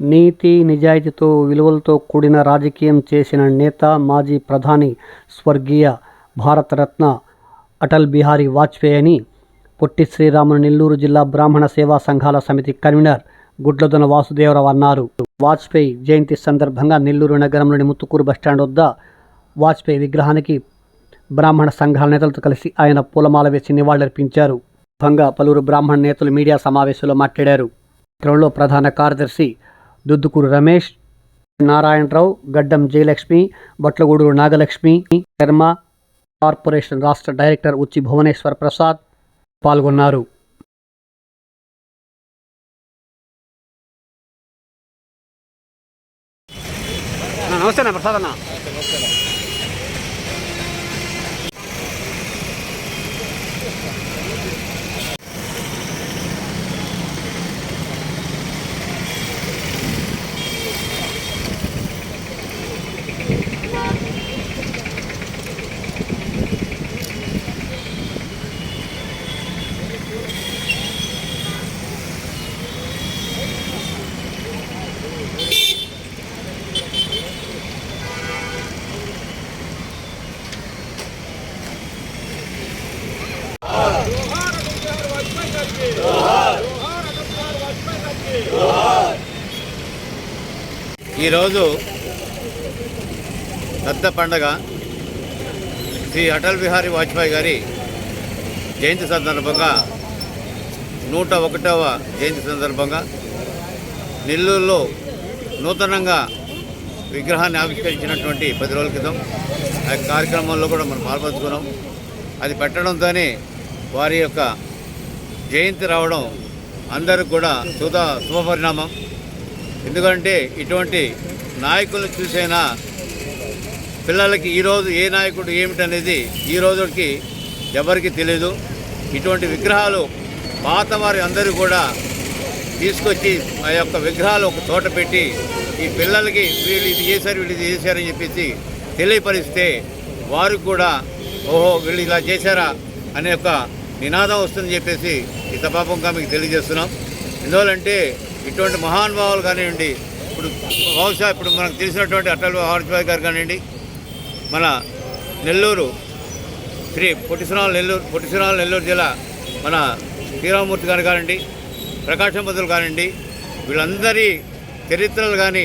నీతి నిజాయితీతో విలువలతో కూడిన రాజకీయం చేసిన నేత మాజీ ప్రధాని స్వర్గీయ భారతరత్న అటల్ బిహారీ వాజ్పేయి అని పొట్టి శ్రీరాములు నెల్లూరు జిల్లా బ్రాహ్మణ సేవా సంఘాల సమితి కన్వీనర్ గుడ్లదొన వాసుదేవరావు అన్నారు. వాజ్పేయి జయంతి సందర్భంగా నెల్లూరు నగరంలోని ముత్తుకూరు బస్టాండ్ వద్ద వాజ్పేయి విగ్రహానికి బ్రాహ్మణ సంఘాల నేతలతో కలిసి ఆయన పూలమాల వేసి నివాళులర్పించారు. భంగా పలువురు బ్రాహ్మణ నేతలు మీడియా సమావేశంలో మాట్లాడారు. క్రమంలో ప్రధాన కార్యదర్శి దుద్దుకూరు రమేష్ నారాయణరావు గడ్డం జయలక్ష్మి బట్లగూడూరు నాగలక్ష్మి శర్మ కార్పొరేషన్ రాష్ట్ర డైరెక్టర్ ఉచ్చి భువనేశ్వర్ ప్రసాద్ పాల్గొన్నారు. నమస్తే ప్రసాద్ అన్న. ఈరోజు పెద్ద పండగ. శ్రీ అటల్ బిహారీ వాజ్పేయి గారి జయంతి సందర్భంగా నూట ఒకటవ జయంతి సందర్భంగా నెల్లూరులో నూతనంగా విగ్రహాన్ని ఆవిష్కరించినటువంటి పది రోజుల క్రితం ఆ కార్యక్రమంలో కూడా మనం పాల్పంచుకున్నాం. అది పెట్టడంతోనే వారి యొక్క జయంతి రావడం అందరికి కూడా శుభ శుభపరిణామం. ఎందుకంటే ఇటువంటి నాయకులను చూసైనా పిల్లలకి ఈరోజు ఏ నాయకుడు ఏమిటనేది ఈ రోజుకి ఎవరికి తెలియదు ఇటువంటి విగ్రహాలు పాత వారి అందరూ కూడా తీసుకొచ్చి ఆ యొక్క విగ్రహాలు ఒక చోట పెట్టి ఈ పిల్లలకి వీళ్ళు ఇది చేశారు వీళ్ళు ఇది చేశారని చెప్పేసి తెలియపరిస్తే వారికి కూడా ఓహో వీళ్ళు ఇలా చేశారా అనే ఒక నినాదం వస్తుందని చెప్పేసి ఈ మీకు తెలియజేస్తున్నాం. ఎందువల్లంటే ఇటువంటి మహానుభావులు కానివ్వండి ఇప్పుడు బహుశా ఇప్పుడు మనకు తెలిసినటువంటి అటల్ వాజ్పేయి గారు కానివ్వండి మన నెల్లూరు శ్రీ పొట్టిశ్రాలు నెల్లూరు పొట్టిశ్రాలు నెల్లూరు జిల్లా మన శ్రీరామమూర్తి గారు కానివ్వండి ప్రకాశం బదులు కానివ్వండి వీళ్ళందరి చరిత్రలు కానీ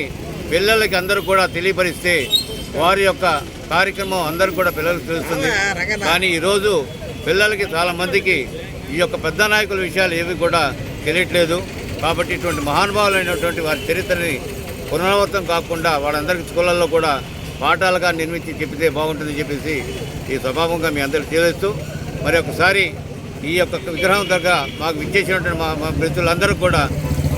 పిల్లలకి అందరూ కూడా తెలియపరిస్తే వారి యొక్క కార్యక్రమం అందరూ కూడా పిల్లలకు తెలుస్తుంది. కానీ ఈరోజు పిల్లలకి చాలా మందికి ఈ యొక్క పెద్ద నాయకుల విషయాలు ఏవి కూడా తెలియట్లేదు. కాబట్టి ఇటువంటి మహానుభావులైనటువంటి వారి చరిత్రని పునరావృతం కాకుండా వాళ్ళందరికీ స్కూళ్ళల్లో కూడా పాఠాలుగా నిర్మించి చెప్పితే బాగుంటుందని చెప్పేసి ఈ స్వభావంగా మీ అందరికీ తెలియజేస్తూ మరి ఒకసారి ఈ యొక్క విగ్రహం దగ్గర మాకు విచ్చేసినటువంటి మా మా మిత్రులందరూ కూడా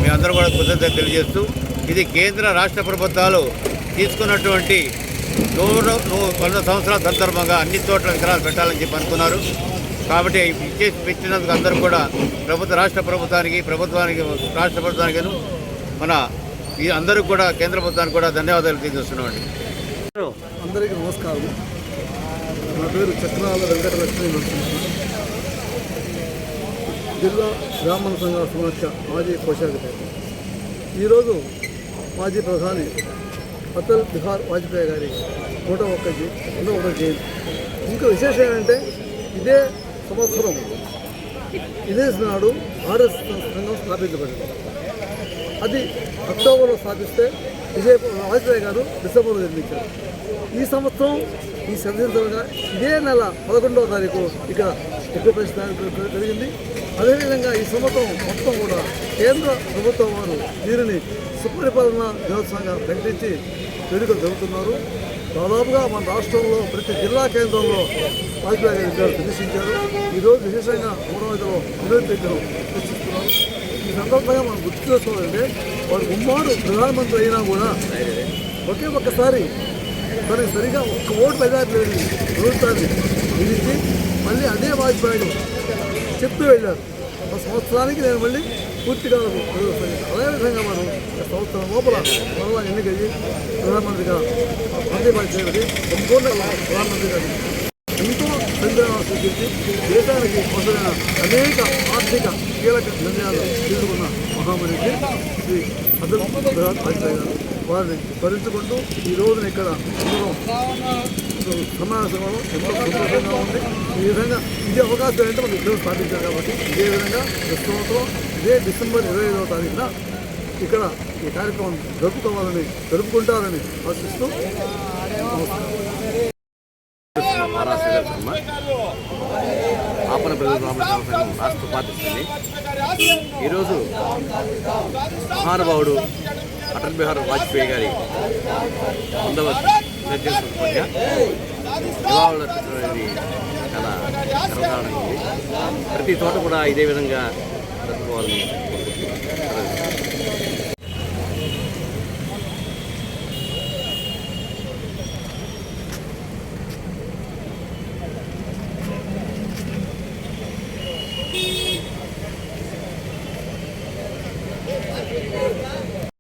మీ అందరూ కూడా కృతజ్ఞత తెలియజేస్తూ ఇది కేంద్ర రాష్ట్ర ప్రభుత్వాలు తీసుకున్నటువంటి నూరు నూ- వంద సంవత్సరాల సందర్భంగా అన్ని చోట్ల విగ్రహాలు పెట్టాలని చెప్పి అనుకున్నారు. కాబట్టి ఇచ్చేసి పెట్టినందుకు అందరూ కూడా ప్రభుత్వ రాష్ట్ర ప్రభుత్వానికి ప్రభుత్వానికి రాష్ట్ర ప్రభుత్వానికి మన ఈ అందరూ కూడా కేంద్ర ప్రభుత్వానికి కూడా ధన్యవాదాలు తెలియజేస్తున్నామండి. అందరికీ నమస్కారం. నా పేరు చక్రాల వెంకటలక్ష్మి జిల్లా బ్రాహ్మణ సంఘ సమాఖ్య మాజీ కోశాధికారి ఈరోజు మాజీ ప్రధాని అటల్ బిహార్ వాజ్పేయి గారి నూట ఒక్క నూట ఒక జయంతి. ఇంకా విశేషం ఏంటంటే ఇదే సంవత్సరం ఇదే నాడు ఆర్ఎస్ సంఘం స్థాపించబడింది. అది అక్టోబర్లో స్థాపిస్తే విజయ వాజ్పేయి గారు డిసెంబర్లో నిర్మించారు. ఈ సంవత్సరం ఈ సందర్భంగా ఇదే నెల పదకొండవ తారీఖు ఇక్కడ ఎక్కువ జరిగింది అదేవిధంగా ఈ సంవత్సరం మొత్తం కూడా కేంద్ర ప్రభుత్వం వారు దీనిని సుపరిపాలన దినోత్సవంగా ప్రకటించి వేడుకలు జరుగుతున్నారు దాదాపుగా మన రాష్ట్రంలో ప్రతి జిల్లా కేంద్రంలో వాజ్పేయి గారు విగ్రహాలు ప్రదర్శించారు. ఈరోజు విశేషంగా మూడవదిలో వినోద్ ప్రదర్శిస్తున్నారు ఈ సందర్భంగా మనం గుర్తు చేసుకోవాలంటే వాడు ఉమ్మాడు ప్రధానమంత్రి అయినా కూడా ఒకే ఒక్కసారి తనకి సరిగా ఒక్క ఓటు మెజార్టీ లేదు ప్రభుత్వాన్ని విధించి మళ్ళీ అదే వాజ్పేయి చెప్తూ వెళ్ళారు. సంవత్సరానికి నేను మళ్ళీ పూర్తిగా అదేవిధంగా మనం సంవత్సరం లోపల మరలా ఎన్నికయ్యి ప్రధానమంత్రిగా ప్రతిపాదన చేయబడి సంపూర్ణ ప్రధానమంత్రి గారు ఎంతో సంగ్రహం సృష్టించి దేశానికి అవసరమైన అనేక ఆర్థిక కీలక నిర్ణయాలు తీసుకున్న మహామనిషి శ్రీ అబ్దుల్ బిహార్ వాజ్పేయి గారు. వారిని స్మరించుకుంటూ ఈ రోజున ఇక్కడ అందరం సమావేశంలో ఎంతో సంతోషంగా ఉంది. ఈ విధంగా ఇది అవకాశం ఏంటంటే మనం ఇద్దరు స్థాపించారు కాబట్టి ఇదే విధంగా ప్రస్తుతం ఇదే డిసెంబర్ ఇరవై ఐదవ తారీఖున ఇక్కడ ఈ కార్యక్రమం జరుపుకోవాలని జరుపుకుంటారని ఆశిస్తూ ఆపన ప్రజల సంఘం రాష్ట్ర ఉపాధ్యక్షుడిని ఈరోజు మహానుభావుడు అటల్ బిహారీ వాజ్పేయి గారి వందవ సందర్భంగా అనేది చాలా గర్వకారణమైంది ప్రతి చోట కూడా ఇదే విధంగా జరుపుకోవాలని